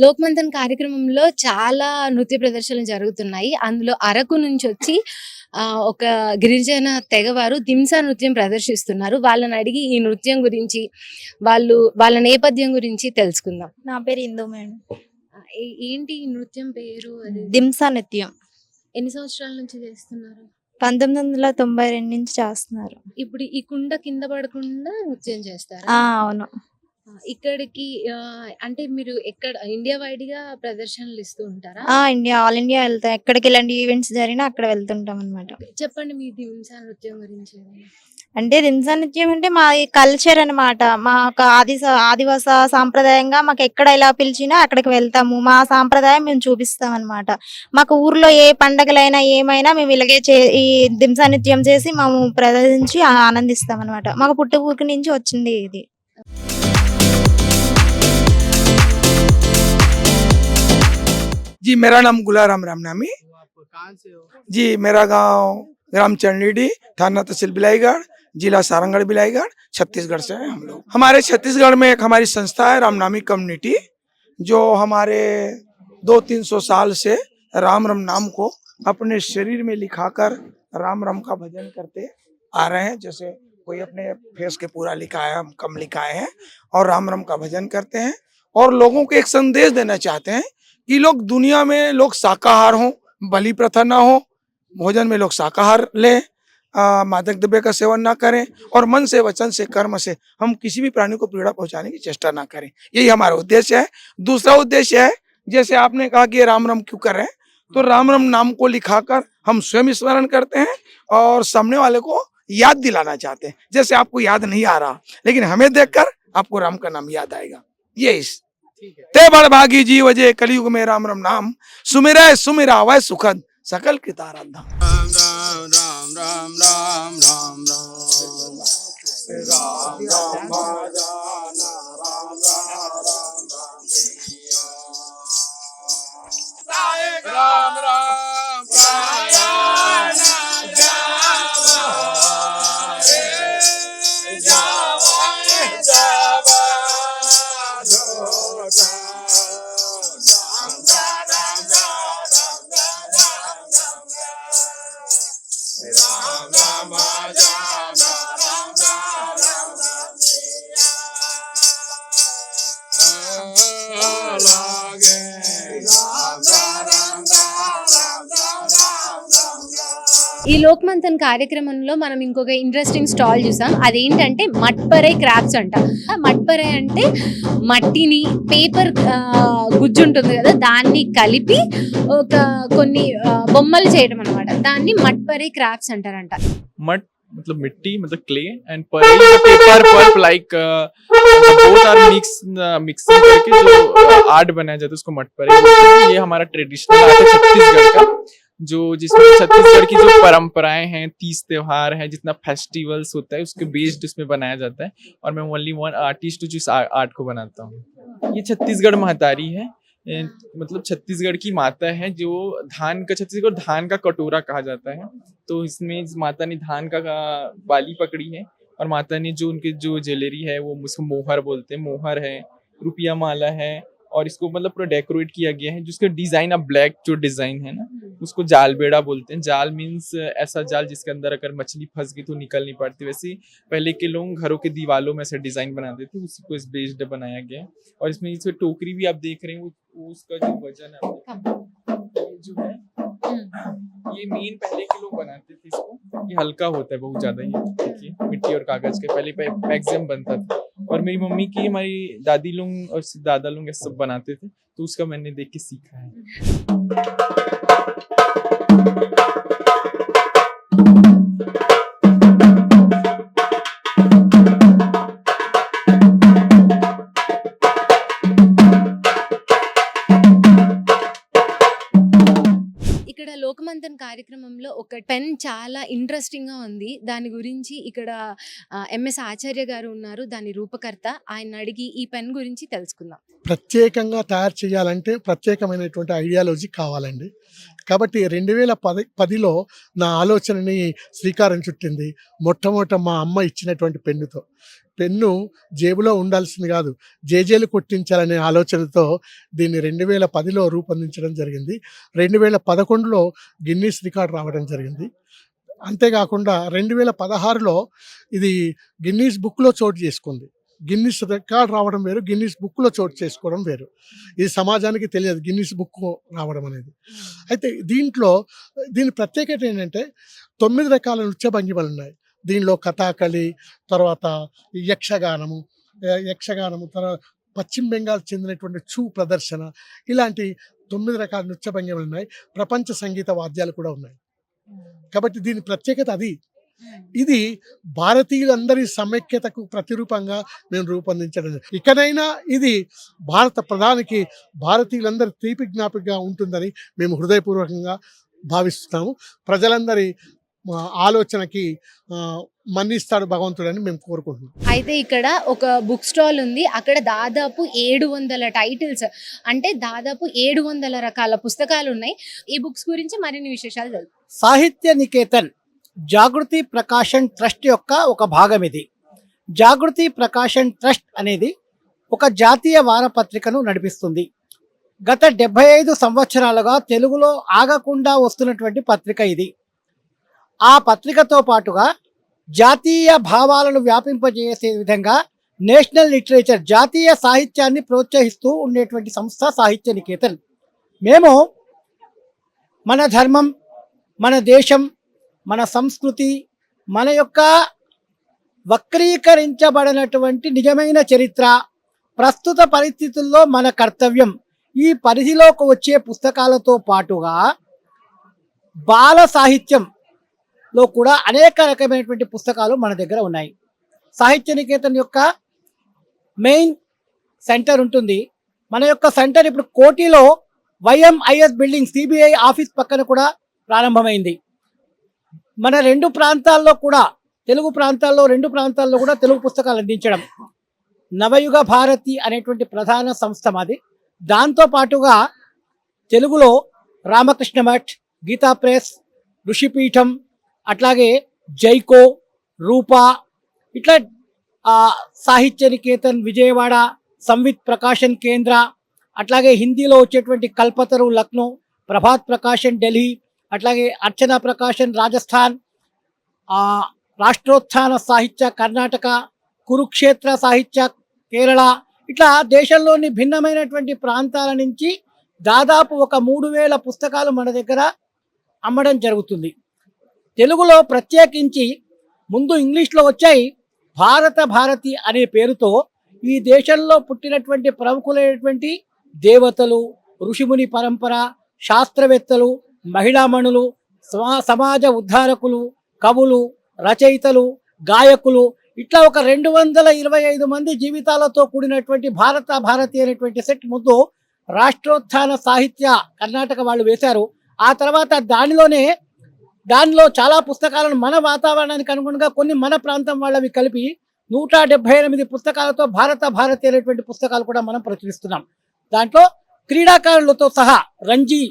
లోక్మంతన్ కార్యక్రమంలో చాలా నృత్య ప్రదర్శనలు జరుగుతున్నాయి. అందులో అరకు నుంచి వచ్చి ఆ, ఒక గిరిజన తెగవారు దింసా నృత్యం ప్రదర్శిస్తున్నారు. వాళ్ళని అడిగి ఈ నృత్యం గురించి వాళ్ళు వాళ్ళ నేపథ్యం గురించి తెలుసుకుందాం. నా పేరు ఇందు మేడం. ఏంటి ఈ నృత్యం పేరు? దింసా నృత్యం. ఎన్ని సంవత్సరాల నుంచి చేస్తున్నారు? పంతొమ్మిది వందల తొంభై రెండు నుంచి చేస్తున్నారు. ఇప్పుడు ఈ కుండ కింద పడకుండా నృత్యం చేస్తారు? అవును. ఇక్కడికి అంటే మీరు ఎక్కడ ఇండియా వైడ్గా ప్రదర్శనలు ఇస్తూ ఉంటారా? ఆ ఇండియా ఆల్ ఇండియా వెళ్తాం. ఎక్కడికి ఇలాంటి ఈవెంట్స్ జరిగినా అక్కడ వెళ్తుంటాం అనమాట చెప్పండి మీ దింసా నృత్యం గురించి అంటే దింసా నృత్యం అంటే మా కల్చర్ అన్నమాట. మా ఒక ఆది ఆదివాస సాంప్రదాయంగా మాకు ఎక్కడ ఇలా పిలిచినా అక్కడికి వెళ్తాము. మా సాంప్రదాయం మేము చూపిస్తాం అనమాట మాకు ఊర్లో ఏ పండగలైనా ఏమైనా మేము ఇలాగే చే ఈ దింసా నృత్యం చేసి మేము ప్రదర్శించి ఆనందిస్తాం అనమాట మాకు పుట్ట ఊరికి నుంచి వచ్చింది ఇది. जी मेरा नाम गुलाराम रामनामी। जी मेरा गाँव ग्राम चंडीडी थाना तहसील बिलाईगढ़ जिला सारंगढ़ बिलाईगढ़ छत्तीसगढ़ से हैं हम लोग। हमारे छत्तीसगढ़ में एक हमारी संस्था है रामनामी कम्युनिटी जो हमारे दो तीन सौ साल से राम राम नाम को अपने शरीर में लिखाकर राम राम का भजन करते आ रहे हैं। जैसे कोई अपने फेस के पूरा लिखा है हम कम लिखाए हैं और राम राम का भजन करते हैं और लोगों को एक संदेश देना चाहते हैं कि लोग दुनिया में लोग शाकाहार हों, बलि प्रथा ना हो, भोजन में लोग शाकाहार लें मादक द्रव्य का सेवन ना करें और मन से, वचन से, कर्म से हम किसी भी प्राणी को पीड़ा पहुँचाने की चेष्टा ना करें। यही हमारा उद्देश्य है। दूसरा उद्देश्य है, जैसे आपने कहा कि राम राम क्यों कर रहे हैं तो राम राम नाम को लिखाकर हम स्वयं स्मरण करते हैं और सामने वाले को याद दिलाना चाहते हैं। जैसे आपको याद नहीं आ रहा, लेकिन हमें देखकर आपको राम का नाम याद आएगा। ये इस ते बड़ भागी जीव जे कलयुग में राम राम नाम सुमिरै सुमिरा वै सुखद सकल की ताराधम राम राम राम राम राम राम राम राम राम राम राम ఈ లోక్మంతన్ కార్యక్రమంలో మనం ఇంకొక ఇంట్రెస్టింగ్ స్టాల్ చూసాం అదేంటంటే మట్పరై క్రాఫ్ట్స్ అంట మట్పరై అంటే మట్టిని పేపర్ గుజ్జు ఉంటుంది కదా దాన్ని కలిపి ఒక కొన్ని ఆ, బొమ్మలు చేయడం అనమాట దాన్ని మట్పరై క్రాఫ్ట్స్ అంటారంట मट मतलब मिट्टी मतलब clay and paper pulp like both are mix mixing करके जो आर्ट बनाया जाता है उसको मट पर ये हमारा ट्रेडिशनल आर्ट है छत्तीसगढ़ का जो जिसमें छत्तीसगढ़ की जो परंपराएँ हैं, तीज त्योहार है, जितना फेस्टिवल्स होता है, उसके बेस्ड उसमें बनाया जाता है। और मैं ओनली वन आर्टिस्ट जो इस आर्ट को बनाता हूँ। ये छत्तीसगढ़ महतारी है। मतलब छत्तीसगढ़ की माता है जो धान का, छत्तीसगढ़ धान का कटोरा कहा जाता है। तो इसमें इस माता ने धान का, का- बाली पकड़ी है और माता ने जो उनके जो ज्वेलरी है, वो उसको मोहर बोलते हैं। मोहर है, रुपया माला है और इसको मतलब पूरा डेकोरेट किया गया है जिसका डिज़ाइन अब ब्लैक जो डिज़ाइन है ना उसको जाल बेड़ा बोलते हैं। जाल मीन्स ऐसा जाल जिसके अंदर अगर मछली फंस गई तो निकल नहीं पाती। वैसे पहले के लोग घरों के दीवालों में ऐसे डिज़ाइन बनाते थे उसी को इस बेस्ड बनाया गया है। और इसमें इसमें टोकरी भी आप देख रहे हैं वो, उसका जो वज़न है जो है ये मेन पहले के लोग बनाते थे इसको। ये हल्का होता है बहुत ज़्यादा ये देखिए मिट्टी और कागज़ के पहले मैक्सिमम बनता था। और मेरी मम्मी की, हमारी दादी लोग और दादा लोग सब बनाते थे तो उसका मैंने देख के सीखा है। చాలా ఇంట్రెస్టింగ్గా ఉంది. దాని గురించి ఇక్కడ ఎంఎస్ ఆచార్య గారు ఉన్నారు దాని రూపకర్త. ఆయన అడిగి ఈ పెన్ గురించి తెలుసుకుందాం. ప్రత్యేకంగా తయారు చేయాలంటే ప్రత్యేకమైనటువంటి ఐడియాలజీ కావాలండి. కాబట్టి రెండు వేల పది పదిలో నా ఆలోచనని శ్రీకారం చుట్టింది. మొట్టమొదట మా అమ్మ ఇచ్చినటువంటి పెన్నుతో. పెన్ను జేబులో ఉండాల్సింది కాదు. జేజేలు కొట్టించాలనే ఆలోచనతో దీన్ని రెండు వేల పదిలో రూపొందించడం జరిగింది. రెండు వేల పదకొండులో గిన్నీస్ రికార్డ్ రావడం జరిగింది. అంతేకాకుండా రెండు వేల పదహారులో ఇది గిన్నీస్ బుక్లో చోటు చేసుకుంది. గిన్నీస్ రికార్డ్ రావడం వేరు గిన్నీస్ బుక్లో చోటు చేసుకోవడం వేరు. ఇది సమాజానికి తెలియదు గిన్నీస్ బుక్ రావడం అనేది. అయితే దీంట్లో దీని ప్రత్యేకత ఏంటంటే తొమ్మిది రకాల నృత్య భంగిమలు ఉన్నాయి. దీనిలో కథాకళి తర్వాత యక్షగానము యక్షగానము తర్వాత పశ్చిమ బెంగాల్ చెందినటువంటి చూ ప్రదర్శన ఇలాంటి తొమ్మిది రకాల నృత్య భంగిమలు ఉన్నాయి. ప్రపంచ సంగీత వాద్యాలు కూడా ఉన్నాయి. కాబట్టి దీని ప్రత్యేకత అది. ఇది భారతీయులందరి సమైక్యతకు ప్రతిరూపంగా మేము రూపొందించడం ఇకనైనా ఇది భారత ప్రధానికి భారతీయులందరి తీపి జ్ఞాపికగా ఉంటుందని మేము హృదయపూర్వకంగా భావిస్తున్నాము. ప్రజలందరి ఆలోచనకి మన్నిస్తాడు భగవంతుడని మేము కోరుకుంటున్నాం. అయితే ఇక్కడ ఒక బుక్ స్టాల్ ఉంది. అక్కడ దాదాపు ఏడు వందల టైటిల్స్ అంటే దాదాపు ఏడు వందల రకాల పుస్తకాలు ఉన్నాయి. ఈ బుక్స్ గురించి మరిన్ని విశేషాలు తెలుసు సాహిత్య నికేతన్ జాగృతి ప్రకాశన్ ట్రస్ట్ యొక్క ఒక భాగం ఇది. జాగృతి ప్రకాశన్ ట్రస్ట్ అనేది ఒక జాతీయ వారపత్రికను నడిపిస్తుంది. గత డెబ్బై ఐదు సంవత్సరాలుగా తెలుగులో ఆగకుండా వస్తున్నటువంటి పత్రిక ఇది. ఆ పత్రికతో పాటుగా జాతీయ భావాలను వ్యాపింపజేసే విధంగా నేషనల్ లిటరేచర్ జాతీయ సాహిత్యాన్ని ప్రోత్సహిస్తూ ఉండేటువంటి సంస్థ సాహిత్య నికేతన్. మేము మన ధర్మం మన దేశం మన సంస్కృతి మన యొక్క వక్రీకరించబడినటువంటి నిజమైన చరిత్ర ప్రస్తుత పరిస్థితుల్లో మన కర్తవ్యం ఈ పరిధిలోకి వచ్చే పుస్తకాలతో పాటుగా బాల సాహిత్యం లో కూడా అనేక రకమైనటువంటి పుస్తకాలు మన దగ్గర ఉన్నాయి. సాహిత్య నికేతన్ యొక్క మెయిన్ సెంటర్ ఉంటుంది. మన యొక్క సెంటర్ ఇప్పుడు కోటిలో వైఎంఐఎస్ బిల్డింగ్ సిబిఐ ఆఫీస్ పక్కన కూడా ప్రారంభమైంది. మన రెండు ప్రాంతాల్లో కూడా తెలుగు ప్రాంతాల్లో రెండు ప్రాంతాల్లో కూడా తెలుగు పుస్తకాలు అందించడం. నవయుగ భారతి అనేటువంటి ప్రధాన సంస్థ మాది. దాంతో పాటుగా తెలుగులో రామకృష్ణ మఠ్ గీతా ప్రెస్ ఋషిపీఠం అట్లాగే జైకో రూపా ఇట్లా సాహిత్య నికేతన్ విజయవాడ సంవిత్ ప్రకాశన్ కేంద్ర అట్లాగే హిందీలో వచ్చేటువంటి కల్పతరు లక్నో ప్రభాత్ ప్రకాశన్ ఢిల్లీ అట్లాగే అర్చన ప్రకాశన్ రాజస్థాన్ రాష్ట్రోత్థాన సాహిత్య కర్ణాటక కురుక్షేత్ర సాహిత్య కేరళ ఇట్లా దేశంలోని భిన్నమైనటువంటి ప్రాంతాల నుంచి దాదాపు ఒక మూడు వేల పుస్తకాలు మన దగ్గర అమ్మడం జరుగుతుంది. తెలుగులో ప్రత్యేకించి ముందు ఇంగ్లీష్లో వచ్చాయి భారత భారతి అనే పేరుతో ఈ దేశంలో పుట్టినటువంటి ప్రముఖులైనటువంటి దేవతలు ఋషిముని పరంపర శాస్త్రవేత్తలు మహిళామణులు సమాజ ఉద్ధారకులు కవులు రచయితలు గాయకులు ఇట్లా ఒక రెండు వందల ఇరవై ఐదు మంది జీవితాలతో కూడినటువంటి భారత భారతి అనేటువంటి సెట్ ముందు రాష్ట్రోత్థాన సాహిత్య కర్ణాటక వాళ్ళు వేశారు. ఆ తర్వాత దానిలోనే దానిలో చాలా పుస్తకాలను మన వాతావరణానికి అనుగుణంగా కొన్ని మన ప్రాంతం వాళ్ళవి కలిపి నూట డెబ్బై ఎనిమిది పుస్తకాలతో భారత భారతి అనేటువంటి పుస్తకాలు కూడా మనం ప్రచురిస్తున్నాం. దాంట్లో క్రీడాకారులతో సహా రంజీ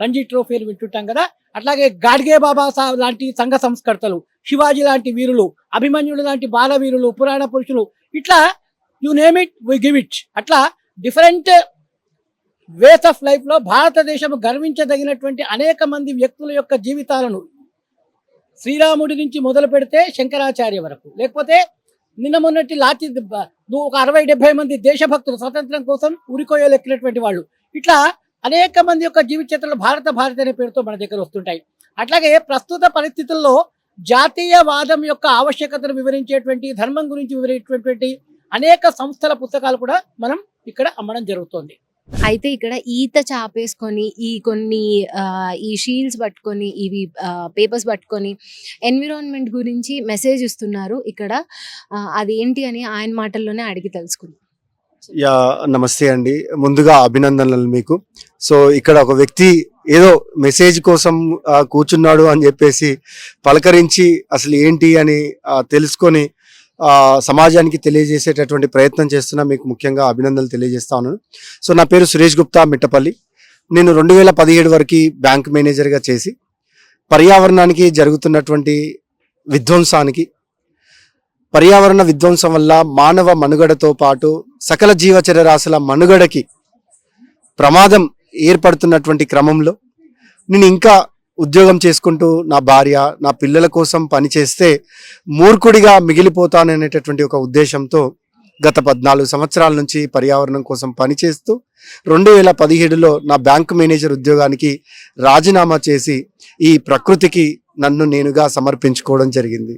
రంజీ ట్రోఫీలు వింటుంటాం కదా? అట్లాగే గాడ్గే బాబా సాహెబ్ లాంటి సంఘ సంస్కర్తలు శివాజీ లాంటి వీరులు అభిమన్యుడు లాంటి బాలవీరులు పురాణ పురుషులు ఇట్లా you name it we give it అట్లా డిఫరెంట్ వేస్ ఆఫ్ లైఫ్లో భారతదేశం గర్వించదగినటువంటి అనేక మంది వ్యక్తుల యొక్క జీవితాలను శ్రీరాముడి నుంచి మొదలు పెడితే శంకరాచార్య వరకు. లేకపోతే నిన్న మొన్నటి లాచి నువ్వు ఒక అరవై డెబ్బై మంది దేశభక్తులు స్వతంత్రం కోసం ఉరికోయలెక్కినటువంటి వాళ్ళు. ఇట్లా అనేక మంది యొక్క జీవిత చరిత్రలు భారత భారతి అనే పేరుతో మన దగ్గర వస్తుంటాయి. అట్లాగే ప్రస్తుత పరిస్థితుల్లో జాతీయవాదం యొక్క ఆవశ్యకతను వివరించేటువంటి ధర్మం గురించి వివరించేటువంటి అనేక సంస్థల పుస్తకాలు కూడా మనం ఇక్కడ అమ్మడం జరుగుతోంది. అయితే ఇక్కడ ఈత చాపేసుకొని ఈ కొన్ని ఈ షీల్డ్స్ పట్టుకొని ఇవి పేపర్స్ పట్టుకొని ఎన్విరాన్మెంట్ గురించి మెసేజ్ ఇస్తున్నారు. ఇక్కడ అది అదేంటి అని ఆయన మాటల్లోనే అడిగి తెలుసుకుందాం. యా నమస్తే అండి. ముందుగా అభినందనలు మీకు. సో ఇక్కడ ఒక వ్యక్తి ఏదో మెసేజ్ కోసం కూర్చున్నాడు అని చెప్పేసి పలకరించి అసలు ఏంటి అని తెలుసుకొని సమాజానికి తెలియజేసేటటువంటి ప్రయత్నం చేస్తున్నా. మీకు ముఖ్యంగా అభినందనలు తెలియజేస్తాను సో నా పేరు సురేష్ గుప్తా మిట్టపల్లి. నేను రెండు వేల పదిహేడు వరకు బ్యాంక్ మేనేజర్గా చేసి పర్యావరణానికి జరుగుతున్నటువంటి విధ్వంసానికి పర్యావరణ విధ్వంసం వల్ల మానవ మనుగడతో పాటు సకల జీవచర రాశుల మనుగడకి ప్రమాదం ఏర్పడుతున్నటువంటి క్రమంలో నేను ఇంకా ఉద్యోగం చేసుకుంటూ నా భార్య నా పిల్లల కోసం పనిచేస్తే మూర్ఖుడిగా మిగిలిపోతాననేటటువంటి ఒక ఉద్దేశంతో గత పద్నాలుగు సంవత్సరాల నుంచి పర్యావరణం కోసం పనిచేస్తూ రెండు వేల పదిహేడులో నా బ్యాంకు మేనేజర్ ఉద్యోగానికి రాజీనామా చేసి ఈ ప్రకృతికి నన్ను నేనుగా సమర్పించుకోవడం జరిగింది.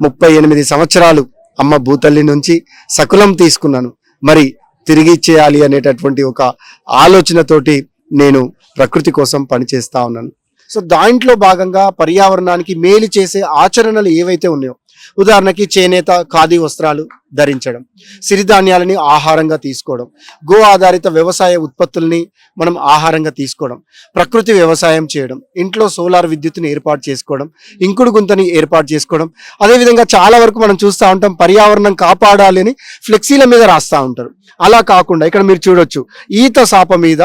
ముప్పై ఎనిమిది సంవత్సరాలు అమ్మ భూతల్లి నుంచి సకులం తీసుకున్నాను. మరి తిరిగి ఇచ్చేయాలి అనేటటువంటి ఒక ఆలోచనతోటి నేను ప్రకృతి కోసం పనిచేస్తా ఉన్నాను. సో దాంట్లో భాగంగా పర్యావరణానికి మేలు చేసే ఆచరణలు ఏవైతే ఉన్నాయో ఉదాహరణకి చేనేత ఖాదీ వస్త్రాలు ధరించడం సిరిధాన్యాలని ఆహారంగా తీసుకోవడం గో ఆధారిత వ్యవసాయ ఉత్పత్తుల్ని మనం ఆహారంగా తీసుకోవడం ప్రకృతి వ్యవసాయం చేయడం ఇంట్లో సోలార్ విద్యుత్తుని ఏర్పాటు చేసుకోవడం ఇంకుడు గుంతని ఏర్పాటు చేసుకోవడం అదేవిధంగా చాలా వరకు మనం చూస్తూ ఉంటాం పర్యావరణం కాపాడాలి అని ఫ్లెక్సీల మీద రాస్తూ ఉంటారు. అలా కాకుండా ఇక్కడ మీరు చూడొచ్చు ఈత సాప మీద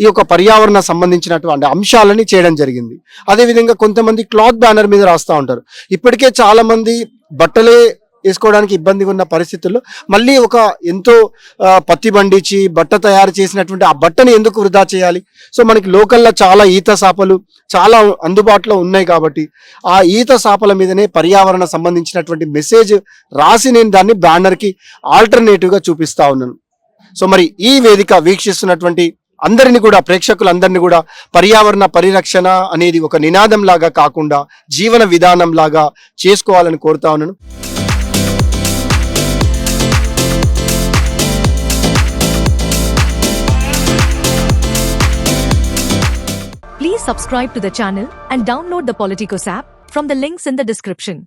ఈ యొక్క పర్యావరణ సంబంధించినటువంటి అంశాలని చేయడం జరిగింది. అదేవిధంగా కొంతమంది క్లాత్ బ్యానర్ మీద రాస్తూ ఉంటారు. ఇప్పటికే చాలా మంది బట్టలే వేసుకోవడానికి ఇబ్బందిగా ఉన్న పరిస్థితుల్లో మళ్ళీ ఒక ఎంతో పత్తి పండించి బట్ట తయారు చేసినటువంటి ఆ బట్టని ఎందుకు వృధా చేయాలి? సో మనకి లోకల్లో చాలా ఈత సాపలు చాలా అందుబాటులో ఉన్నాయి కాబట్టి ఆ ఈత సాపల మీదనే పర్యావరణ సంబంధించినటువంటి మెసేజ్ రాసి నేను దాన్ని బ్యానర్కి ఆల్టర్నేటివ్గా చూపిస్తా ఉన్నాను. సో మరి ఈ వేదిక వీక్షిస్తున్నటువంటి అందరిని కూడా ప్రేక్షకులందరినీ కూడా పర్యావరణ పరిరక్షణ అనేది ఒక నినాదం లాగా కాకుండా జీవన విధానం లాగా చేసుకోవాలని కోరుతా ఉన్నాను Please subscribe to the channel and download the Politicos app from the links in the description.